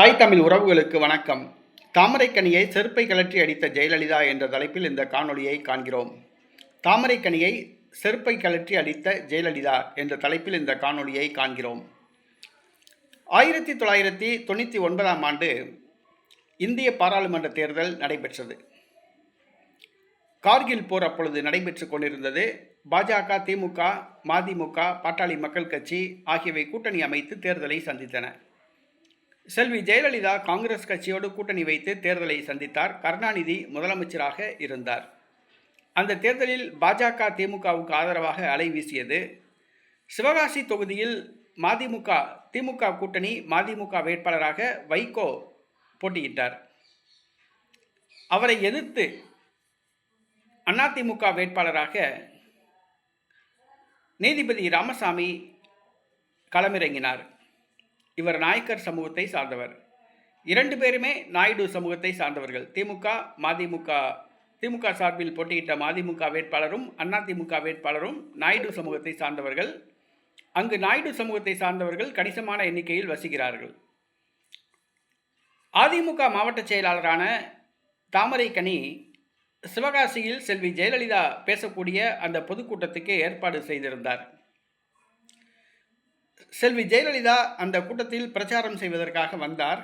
தாய் தமிழ் உறவுகளுக்கு வணக்கம். தாமரைக்கனியை செருப்பை கழற்றி அடித்த ஜெயலலிதா என்ற தலைப்பில் இந்த காணொளியை காண்கிறோம். தாமரைக்கனியை செருப்பை கழற்றி அடித்த ஜெயலலிதா என்ற தலைப்பில் இந்த காணொளியை காண்கிறோம். ஆயிரத்தி தொள்ளாயிரத்தி தொண்ணூற்றி ஒன்பதாம் ஆண்டு இந்திய பாராளுமன்ற தேர்தல் நடைபெற்றது. கார்கில் போர் அப்பொழுது நடைபெற்று கொண்டிருந்தது. பாஜக திமுக மதிமுக பாட்டாளி மக்கள் கட்சி ஆகியவை கூட்டணி அமைத்து தேர்தலை சந்தித்தன. செல்வி ஜெயலலிதா காங்கிரஸ் கட்சியோடு கூட்டணி வைத்து தேர்தலை சந்தித்தார். கருணாநிதி முதலமைச்சராக இருந்தார். அந்த தேர்தலில் பாஜக திமுகவுக்கு ஆதரவாக அலை வீசியது. சிவகாசி தொகுதியில் மதிமுக திமுக கூட்டணி மதிமுக வேட்பாளராக வைகோ போட்டியிட்டார். அவரை எதிர்த்து அதிமுக வேட்பாளராக நீதிபதி ராமசாமி களமிறங்கினார். இவர் நாயக்கர் சமூகத்தை சார்ந்தவர். இரண்டு பேருமே நாயுடு சமூகத்தை சார்ந்தவர்கள். திமுக மதிமுக திமுக சார்பில் போட்டியிட்ட மதிமுக வேட்பாளரும் அதிமுக வேட்பாளரும் நாயுடு சமூகத்தை சார்ந்தவர்கள். அங்கு நாயுடு சமூகத்தை சார்ந்தவர்கள் கணிசமான எண்ணிக்கையில் வசிக்கிறார்கள். அதிமுக மாவட்ட செயலாளரான தாமரைக்கனி சிவகாசியில் செல்வி ஜெயலலிதா பேசக்கூடிய அந்த பொதுக்கூட்டத்துக்கு ஏற்பாடு செய்திருந்தார். செல்வி ஜெயலலிதா அந்த கூட்டத்தில் பிரச்சாரம் செய்வதற்காக வந்தார்.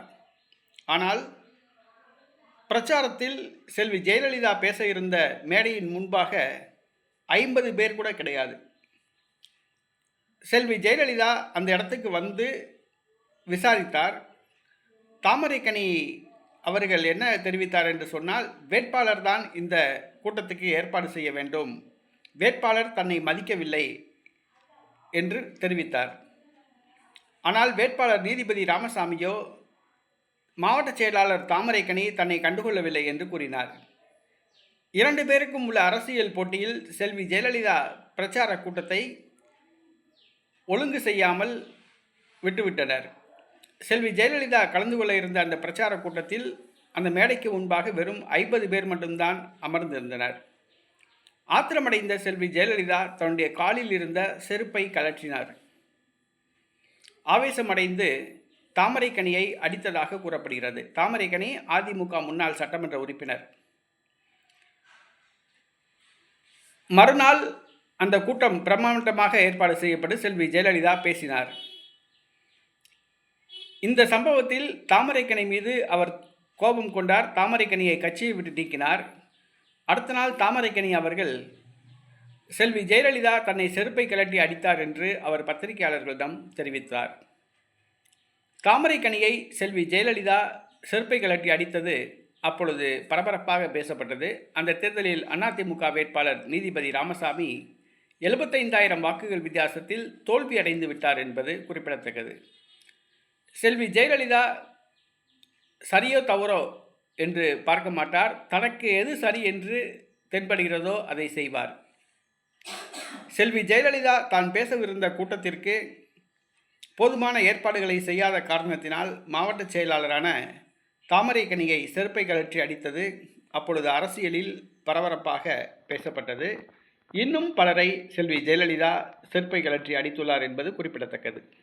ஆனால் பிரச்சாரத்தில் செல்வி ஜெயலலிதா பேச இருந்த மேடையின் முன்பாக ஐம்பது பேர் கூட கிடையாது. செல்வி ஜெயலலிதா அந்த இடத்துக்கு வந்து விசாரித்தார். தாமரைக்கனி அவர்கள் என்ன தெரிவித்தார் என்று சொன்னால் வேட்பாளர் தான் இந்த கூட்டத்துக்கு ஏற்பாடு செய்ய வேண்டும். வேட்பாளர் தன்னை மதிக்கவில்லை என்று தெரிவித்தார். ஆனால் வேட்பாளர் நீதிபதி ராமசாமியோ மாவட்ட செயலாளர் தாமரைக்கனி தன்னை கண்டுகொள்ளவில்லை என்று கூறினார். இரண்டு பேருக்கும் உள்ள அரசியல் போட்டியில் செல்வி ஜெயலலிதா பிரச்சார கூட்டத்தை ஒழுங்கு செய்யாமல் விட்டுவிட்டனர். செல்வி ஜெயலலிதா கலந்து கொள்ள இருந்த அந்த பிரச்சார கூட்டத்தில் அந்த மேடைக்கு முன்பாக வெறும் ஐம்பது பேர் மட்டும்தான் அமர்ந்திருந்தனர். ஆத்திரமடைந்த செல்வி ஜெயலலிதா தன்னுடைய காலில் இருந்த செருப்பை கலற்றினார் ஆவேசமடைந்து தாமரைக்கனியை அடித்ததாக கூறப்படுகிறது. தாமரைக்கனி அதிமுக முன்னாள் சட்டமன்ற உறுப்பினர். மறுநாள் அந்த கூட்டம் பிரம்மாண்டமாக ஏற்பாடு செய்யப்பட்டு செல்வி ஜெயலலிதா பேசினார். இந்த சம்பவத்தில் தாமரைக்கனி மீது அவர் கோபம் கொண்டார். தாமரைக்கனியை கட்சியை விட்டு நீக்கினார். அடுத்த நாள் தாமரைக்கனி அவர்கள் செல்வி ஜெயலலிதா தன்னை செருப்பை கலட்டி அடித்தார் என்று அவர் பத்திரிகையாளர்களிடம் தெரிவித்தார். தாமரைக்கனியை செல்வி ஜெயலலிதா செருப்பை கலட்டி அடித்தது அப்பொழுது பரபரப்பாக பேசப்பட்டது. அந்த தேர்தலில் அதிமுக வேட்பாளர் நீதிபதி ராமசாமி எழுபத்தைந்தாயிரம் வாக்குகள் வித்தியாசத்தில் தோல்வி அடைந்து விட்டார் என்பது குறிப்பிடத்தக்கது. செல்வி ஜெயலலிதா சரியோ தவறோ என்று பார்க்க மாட்டார். தனக்கு எது சரி என்று தென்படுகிறதோ அதை செய்வார். செல்வி ஜெயலலிதா தான் பேசவிருந்த கூட்டத்திற்கு போதுமான ஏற்பாடுகளை செய்யாத காரணத்தினால் மாவட்ட செயலாளரான தாமரைக்கனியை செருப்பை கழற்றி அடித்தது அப்பொழுது அரசியலில் பரபரப்பாக பேசப்பட்டது. இன்னும் பலரை செல்வி ஜெயலலிதா செருப்பை கழற்றி அடித்துள்ளார் என்பது குறிப்பிடத்தக்கது.